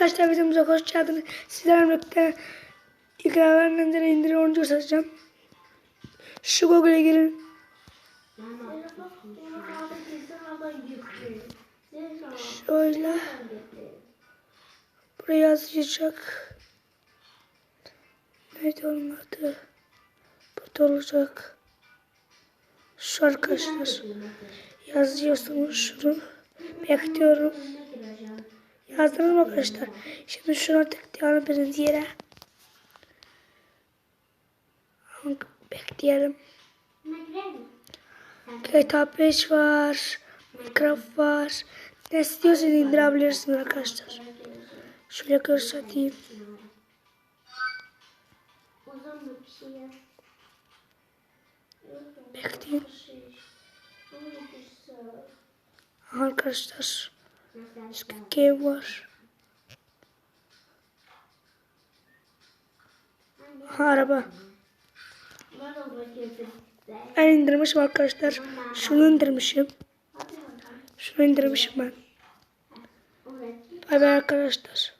Arkadaşlar videomuza hoş geldiniz. Sizlerle birlikte ikralarla indirim indirim oyuncu satacağım. Şu Google'a girin. Şöyle. Buraya yazacak. Neydi onun adı? Burada olacak. Şu arkadaşlar. Yazıyorsunuz şunu. Bekliyorum. Yazdınız mı arkadaşlar? Şimdi şuna tıklayalım birinci yere. Bekleyelim. GTA 5 var. Minecraft var. Ne istiyorsanız indirebilirsiniz arkadaşlar. Şöyle göstereyim. Bekleyin. Arkadaşlar. Squid. Aha, araba. Ben indirmişim arkadaşlar. Şunu indirmişim. Şunu indirmişim ben. Bay bay arkadaşlar.